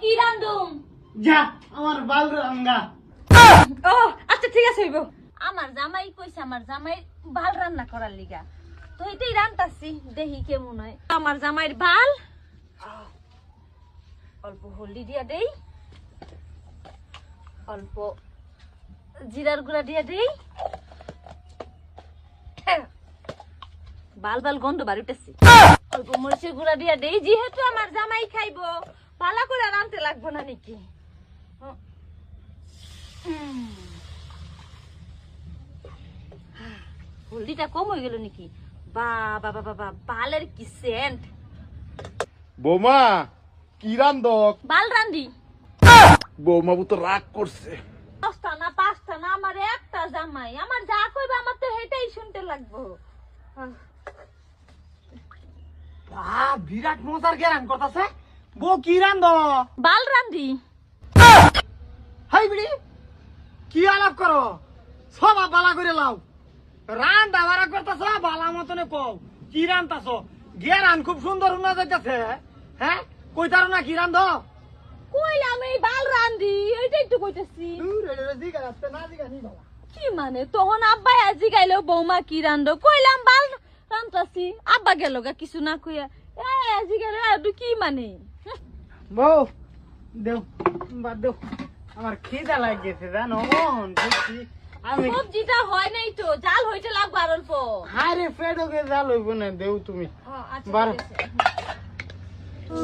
কি রান্ধুম? যা আমার বাল রাঙ্গা। ও আচ্ছা ঠিক আছে হইব। আমার জামাই কইছে আমার জামাই ভালো রান্না করার লিগা। তো এটাই রান্তাছি দেখি কেমন হয়। আমার জামাইয়ের ভালো অল্প হলদি দিয়া দেই। অল্প জিরার গুঁড়া দিয়া দেই। বাল বাল গন্ধ বাড়িতেছে অল্প মরিচের গুঁড়া দিয়া দেই যেহেতু আমার জামাই খাইবো। ভালো করে রানতে লাগবো না নাকি? হলদিটা কম হয়ে গেল নাকি? বাবা বাবা বাবা বালের কি সেন্ট বৌমা কি রান্ধক বাল রান্দি বৌমা তো রাগ করছে। পাঁচটা না পাঁচটা না আমার একটা জামাই। আমার যা কইবে আমার তো হেটাই শুনতে লাগবো। বিরাট মজার গেরান করতেছে বো কি রান্ধ? বাল রান্দি হাই বিড়ি কি আলাপ করো? সব বালা করে লাও। রান দাবারা করতেছ বালা মতনে কও। কি রান্তাছ গেরান খুব সুন্দর উন্না যাইতেছে হ্যাঁ? কইতার না কি রান্ধ? কইলাম এই বাল রান্দি এইটাই তো কইতেছি। কি মানে তখন আব্বাই আজি গাইলো বৌমা কি রান্ধো? কইলাম বাল রান্তাছি আব্বা গেল কিছু না কইয়া। এ আজি গেল কি মানে? বউ দেও বাদ দেও। আমার খিদা লাগিয়েছে জানো? মন সত্যি আমি সবজিটা হয় নাই তো জাল হইতে লাগবো আর অল্প। পেটকে জাল হইব না দেও তুমি। হ্যাঁ, আচ্ছা, বারো।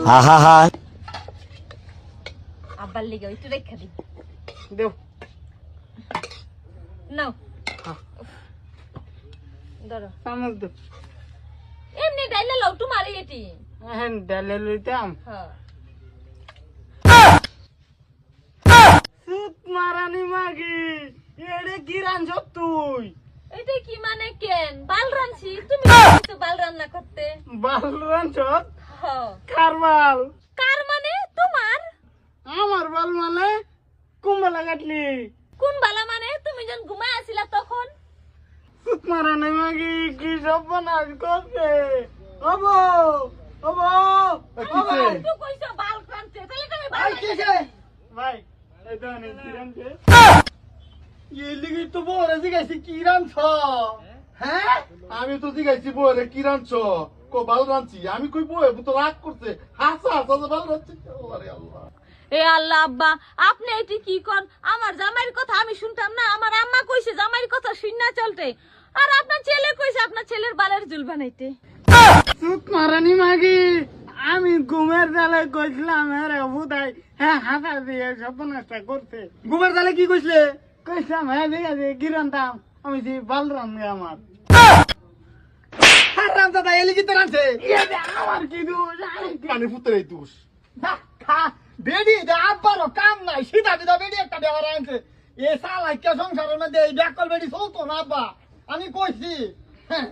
হা হা হা আব্বার লিগে একটু রেখা দি দেও। নাও। হ্যাঁ। ধরো। চামচ দেও। এমনি ডাইলে লাউ তোমার এটি। হ্যাঁ ডালে লইতাম। হ্যাঁ সুত মারানি মাগি এড়ে কি রাঞ্জ তুই? এটা কি মানে কেন? বাল রানছি তুমি বলছো বাল রান্না করতে। বাল হ্যাঁ কার বাল? কার মানে? তোমার। আমার বাল মানে কুম্বালা কাটলি কোন বালা মানে? তুমি যখন ঘুমায় আসিলা তখন। সুত মারানি মাগি কি সব নাচ করছে হব হব কিসে? তুই কইছো বাল রানতে তাহলে তুমি বাল ভাই এই অনেক কি? এই তো বড় জিগাইছি কি রাঁধছ? হ্যাঁ? আমি তো জিগাইছি বউরে কি রাঁধছ? কো বাল রাঁধছি। আমি কই বউ তো রাগ করছে। হাসা হাসা যে বাল রাঁধছি। আল্লাহ। এ আল্লাহ আব্বা আপনি এটি কি কর আমার জামাইয়ের কথা আমি শুনতাম না। আমার আম্মা কইছে জামাইয়ের কথা শুননা চলতে। আর আপনার ছেলে কইছে আপনার ছেলের বালের জুল বানাইতে। সুত মারানি মাগি। আমি ঘুমের জালে কইছিলাম হ্যাঁ হ্যাঁ হাতা দিয়ে সর্বনাশটা করছে। ঘুমের জালে কি কইছিলে কইছিলাম হ্যাঁ ঠিক আছে কি রান্তাম আমি যে বাল রান্ধে আমার। হ্যাঁ রান্তা এলি কি তো রাঁধছে আমার কি দোষ পানি ফুতের এই দোষ। খা বেডি দে আব্বারও কাম নাই সিধা সিধা বেডি একটা দেওয়ার আনছে। এ সালা কে সংসারের মধ্যে এই ব্যাকল বেডি চলতো না আব্বা? আমি কইছি হ্যাঁ।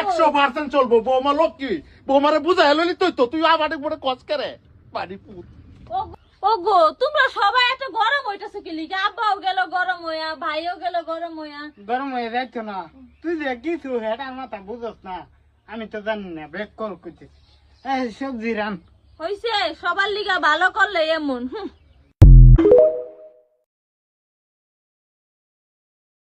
একশো পার্সেন্ট চলবো বৌমা লোক কি? বৌমারে বুঝাই ললি তুই তো তুই আবার পরে কচ করে পানি ফুট। ও গো, তোমরা সবাই এত গরম হইতাছে কি লিগা আব্বাও গেল গরম হইয়া ভাইও গেল গরম হইয়া। গরম হয়ে যাচ্ছ না। তুই যে কিছু হেটার মাথা বুঝস না। আমি তো জানি না ব্রেক কল করছি এই সবজি রান। হইছে সবার লিগা ভালো করলে এমন হুম।